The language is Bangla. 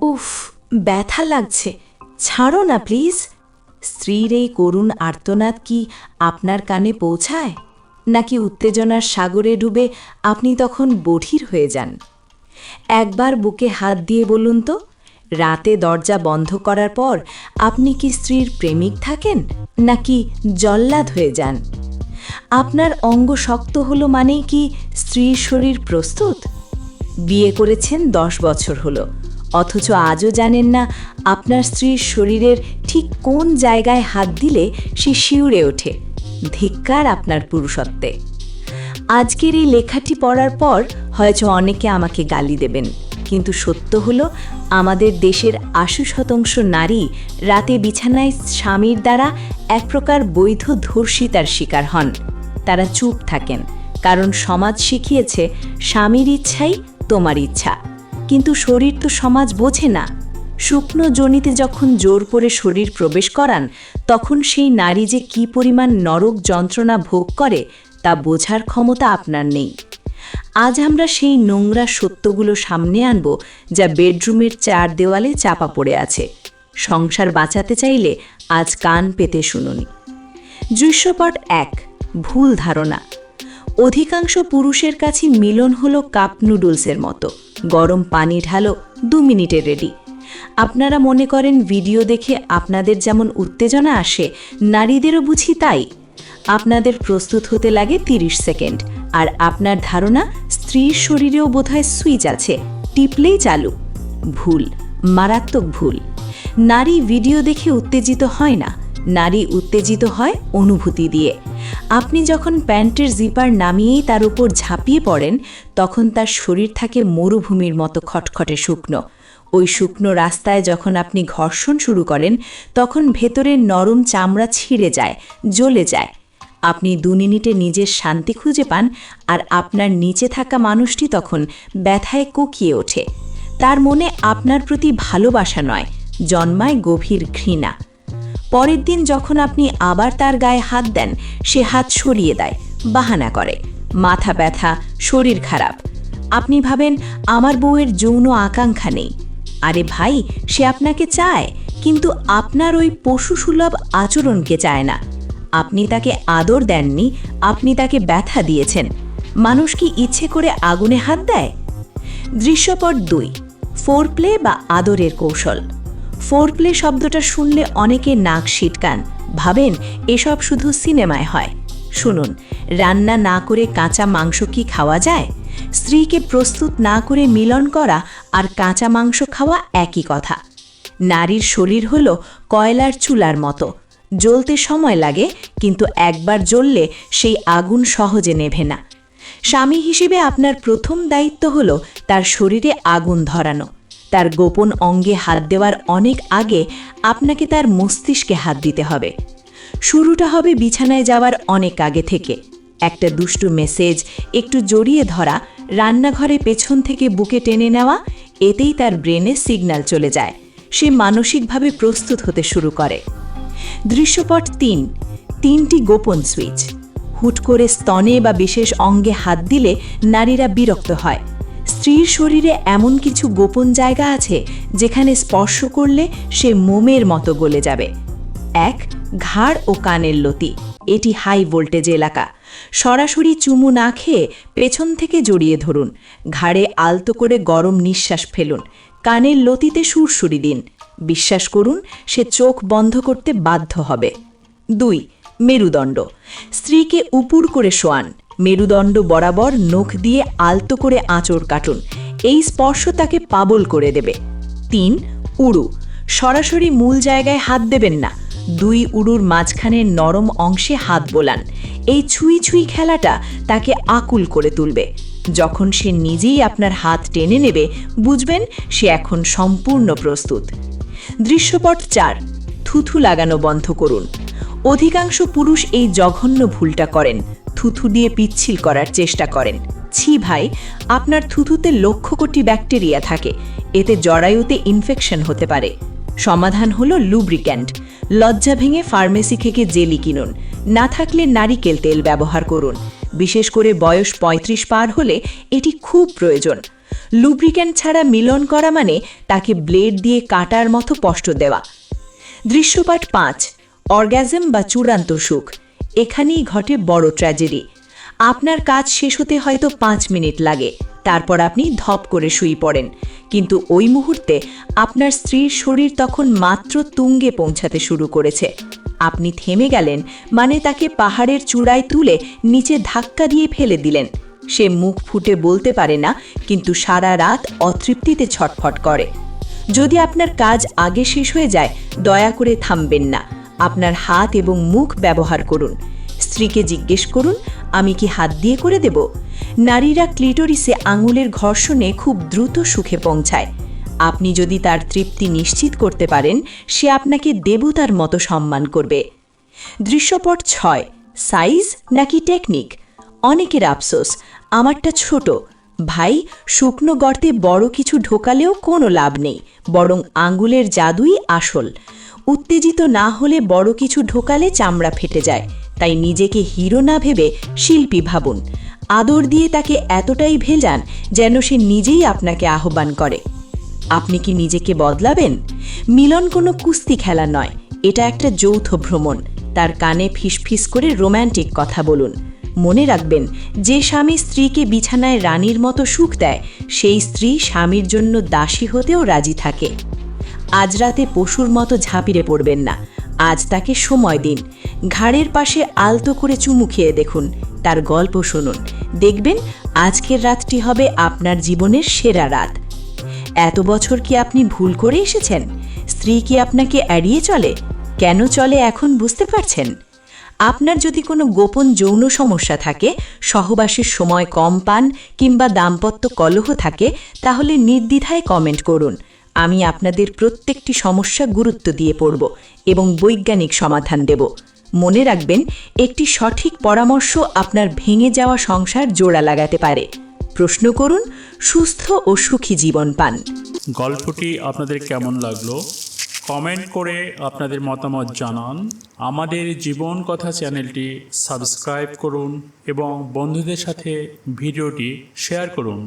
উফ, ব্যথা লাগছে। ছাড়ো না, প্লিজ। স্ত্রীর এই করুণ আর্তনাদ কি আপনার কানে পৌঁছায়? নাকি উত্তেজনার সাগরে ডুবে আপনি তখন বধির হয়ে যান? একবার বুকে হাত দিয়ে বলুন তো, রাতে দরজা বন্ধ করার পর আপনি কি স্ত্রীর প্রেমিক থাকেন, নাকি জল্লাদ হয়ে যান? আপনার অঙ্গ শক্ত হলো মানেই কি স্ত্রীর শরীর প্রস্তুত? বিয়ে করেছেন দশ বছর হলো। অথচ আজও জানেন না আপনার স্ত্রীর শরীরের ঠিক কোন জায়গায় হাত দিলে সে শিউরে ওঠে। ধিক্কার আপনার পুরুষত্বে। আজকের এই লেখাটি পড়ার পর হয়তো অনেকে আমাকে গালি দেবেন, কিন্তু সত্য হলো আমাদের দেশের আশু শতাংশ নারী রাতে বিছানায় স্বামীর দ্বারা এক প্রকার বৈধ ধর্ষিতার শিকার হন। তারা চুপ থাকেন, কারণ সমাজ শিখিয়েছে, স্বামীর ইচ্ছাই তোমার ইচ্ছা। কিন্তু শরীর তো সমাজ বোঝে না। শুকনো জনিতে যখন জোর করে শরীর প্রবেশ করান, তখন সেই নারী যে কি পরিমাণ নরক যন্ত্রণা ভোগ করে, তা বোঝার ক্ষমতা আপনার নেই। আজ আমরা সেই নোংরা সত্যগুলো সামনে আনব, যা বেডরুমের চার দেওয়ালে চাপা পড়ে আছে। সংসার বাঁচাতে চাইলে আজ কান পেতে শুনুনি। দৃশ্যপট এক, ভুল ধারণা। অধিকাংশ পুরুষের কাছে মিলন হলো কাপ নুডলসের মতো। গরম পানি ঢালো, দু মিনিটে রেডি। আপনারা মনে করেন ভিডিও দেখে আপনাদের যেমন উত্তেজনা আসে, নারীদেরও বুঝি তাই? আপনাদের প্রস্তুত হতে লাগে 30 সেকেন্ড। আর আপনার ধারণা? স্ত্রীর শরীরেও বোধহয় সুইচ আছে, টিপলেই চালু। ভুল, মারাত্মক ভুল। নারী ভিডিও দেখে উত্তেজিত হয় না। নারী উত্তেজিত হয় অনুভূতি দিয়ে। আপনি যখন প্যান্টের জিপার নামিয়েই তার উপর ঝাঁপিয়ে পড়েন, তখন তার শরীর থাকে মরুভূমির মতো খটখটে শুকনো। ওই শুকনো রাস্তায় যখন আপনি ঘর্ষণ শুরু করেন, তখন ভেতরের নরম চামড়া ছিঁড়ে যায়, জ্বলে যায়। আপনি দু মিনিটে নিজের শান্তি খুঁজে পান আর আপনার নিচে থাকা মানুষটি তখন ব্যথায় কুকিয়ে ওঠে। তার মনে আপনার প্রতি ভালোবাসা নয়, জন্মায় গভীর ঘৃণা। পরের দিন যখন আপনি আবার তার গায়ে হাত দেন, সে হাত সরিয়ে দেয়, বাহানা করে। মাথা ব্যথা, শরীর খারাপ। আপনি ভাবেন, আমার বউয়ের যৌন আকাঙ্ক্ষা নেই। আরে ভাই, সে আপনাকে চায়, কিন্তু আপনার ওই পশু সুলভ আচরণকে চায় না। আপনি তাকে আদর দেননি, আপনি তাকে ব্যথা দিয়েছেন। মানুষ কি ইচ্ছে করে আগুনে হাত দেয়? দৃশ্যপট দুই ফোর প্লে বা আদরের কৌশল। ফোর প্লে শব্দটা শুনলে অনেকে নাক সিটকান ভাবেন, এসব শুধু সিনেমায় হয়। শুনুন, রান্না না করে কাঁচা মাংস কি খাওয়া যায়? স্ত্রীকে প্রস্তুত না করে মিলন করা আর কাঁচা মাংস খাওয়া একই কথা। নারীর শরীর হল কয়লার চুলার মতো। জ্বলতে সময় লাগে, কিন্তু একবার জ্বললে সেই আগুন সহজে নেভে না। স্বামী হিসেবে আপনার প্রথম দায়িত্ব হল তার শরীরে আগুন ধরানো। তার গোপন অঙ্গে হাত দেওয়ার অনেক আগে আপনাকে তার মস্তিষ্কে হাত দিতে হবে। শুরুটা হবে বিছানায় যাওয়ার অনেক আগে থেকে। একটা দুষ্টু মেসেজ, একটু জড়িয়ে ধরা, রান্নাঘরে পেছন থেকে বুকে টেনে নেওয়া, এতেই তার ব্রেনে সিগন্যাল চলে যায়। সে মানসিকভাবে প্রস্তুত হতে শুরু করে। দৃশ্যপট তিন, তিনটি গোপন সুইচ। হুট করে স্তনে বা বিশেষ অঙ্গে হাত দিলে নারীরা বিরক্ত হয়। স্ত্রীর শরীরে এমন কিছু গোপন জায়গা আছে যেখানে স্পর্শ করলে সে মোমের মতো গলে যাবে। এক, ঘাড় ও কানের লতি। এটি হাই ভোল্টেজ এলাকা। সরাসরি চুমু না খেয়ে পেছন থেকে জড়িয়ে ধরুন। ঘাড়ে আলতো করে গরম নিঃশ্বাস ফেলুন। কানের লতিতে সুরসুরি দিন। বিশ্বাস করুন, সে চোখ বন্ধ করতে বাধ্য হবে। দুই, মেরুদণ্ড। স্ত্রীকে উপুর করে শোয়ান। মেরুদণ্ড বরাবর নখ দিয়ে আলতো করে আঁচড় কাটুন। এই স্পর্শ তাকে পাবল করে দেবে। তিন, উড়ু। সরাসরি মূল জায়গায় হাত দেবেন না। দুই উড়ুর মাঝখানে নরম অংশে হাত বোলান। এই ছুঁই ছুঁই খেলাটা তাকে আকুল করে তুলবে। যখন সে নিজেই আপনার হাত টেনে নেবে, বুঝবেন সে এখন সম্পূর্ণ প্রস্তুত। দৃশ্যপট চার, থুথু লাগানো বন্ধ করুন। অধিকাংশ পুরুষ এই জঘন্য ভুলটা করেন। থুথু দিয়ে পিচ্ছিল করার চেষ্টা করেন। ছি ভাই, আপনার থুথুতে লক্ষ কোটি ব্যাকটেরিয়া থাকে। এতে জরায়ুতে ইনফেকশন হতে পারে। সমাধান হলো লুব্রিক্যান্ট লজ্জা ভেঙে ফার্মেসি থেকে জেলি কিনুন। না থাকলে নারিকেল তেল ব্যবহার করুন। বিশেষ করে বয়স ৩৫ পার হলে এটি খুব প্রয়োজন। লুব্রিক্যান্ট ছাড়া মিলন করা মানে তাকে ব্লেড দিয়ে কাটার মতো কষ্ট দেওয়া। দৃশ্যপাঠ পাঁচ। অর্গ্যাজম বা চূড়ান্ত সুখ। এখানেই ঘটে বড় ট্র্যাজেডি। আপনার কাজ শেষ হতে হয়তো পাঁচ মিনিট লাগে। তারপর আপনি ধপ করে শুয়ে পড়েন। কিন্তু ওই মুহূর্তে আপনার স্ত্রীর শরীর তখন মাত্র তুঙ্গে পৌঁছাতে শুরু করেছে। আপনি থেমে গেলেন মানে তাকে পাহাড়ের চূড়ায় তুলে নিচে ধাক্কা দিয়ে ফেলে দিলেন। সে মুখ ফুটে বলতে পারে না, কিন্তু সারা রাত অতৃপ্তিতে ছটফট করে। যদি আপনার কাজ আগে শেষ হয়ে যায়, দয়া করে থামবেন না। আপনার হাত এবং মুখ ব্যবহার করুন। স্ত্রীকে জিজ্ঞেস করুন, আমি কি হাত দিয়ে করে দেব? নারীরা ক্লিটোরিসে আঙুলের ঘর্ষণে খুব দ্রুত সুখে পৌঁছায়। আপনি যদি তার তৃপ্তি নিশ্চিত করতে পারেন, সে আপনাকে দেবতার মতো সম্মান করবে। দৃশ্যপট ছয়, সাইজ নাকি টেকনিক? অনেকের আফসোস, আমারটা ছোট। ভাই, শুকনো গর্তে বড় কিছু ঢোকালেও কোনো লাভ নেই, বরং আঙ্গুলের জাদুই আসল। উত্তেজিত না হলে বড় কিছু ঢোকালে চামড়া ফেটে যায়। তাই নিজেকে হিরো না ভেবে শিল্পী ভাবুন। আদর দিয়ে তাকে এতটাই ভেজান যেন সে নিজেই আপনাকে আহ্বান করে। আপনি কি নিজেকে বদলাবেন? মিলন কোনো কুস্তি খেলা নয়। এটা একটা যৌথ ভ্রমণ। তার কানে ফিসফিস করে রোম্যান্টিক কথা বলুন। মনে রাখবেন, যে স্বামী স্ত্রীকে বিছানায় রানীর মতো সুখ দেয়, সেই স্ত্রী স্বামীর জন্য দাসী হতেও রাজি থাকে। আজ রাতে পশুর মতো ঝাঁপিরে পড়বেন না। আজ তাকে সময় দিন। ঘাড়ের পাশে আলতো করে চুমু খেয়ে দেখুন। তার গল্প শুনুন। দেখবেন আজকের রাতটি হবে আপনার জীবনের সেরা রাত। এত বছর কি আপনি ভুল করে এসেছেন? স্ত্রী কি আপনাকে এড়িয়ে চলে? কেন চলে এখন বুঝতে পারছেন? আপনার যদি কোনো গোপন যৌন সমস্যা থাকে, সহবাসের সময় কম পান কিংবা দাম্পত্য কলহ থাকে, তাহলে নির্দ্বিধায় কমেন্ট করুন। আমি আপনাদের প্রত্যেকটি সমস্যা গুরুত্ব দিয়ে পড়ব এবং বৈজ্ঞানিক সমাধান দেব। মনে রাখবেন, একটি সঠিক পরামর্শ আপনার ভেঙে যাওয়া সংসার জোড়া লাগাতে পারে। প্রশ্ন করুন, সুস্থ ও সুখী জীবন পান। গল্পটি আপনাদের কেমন লাগল? কমেন্ট করে আপনাদের মতামত জানান। আমাদের জীবন কথা চ্যানেলটি সাবস্ক্রাইব করুন এবং বন্ধুদের সাথে ভিডিওটি শেয়ার করুন।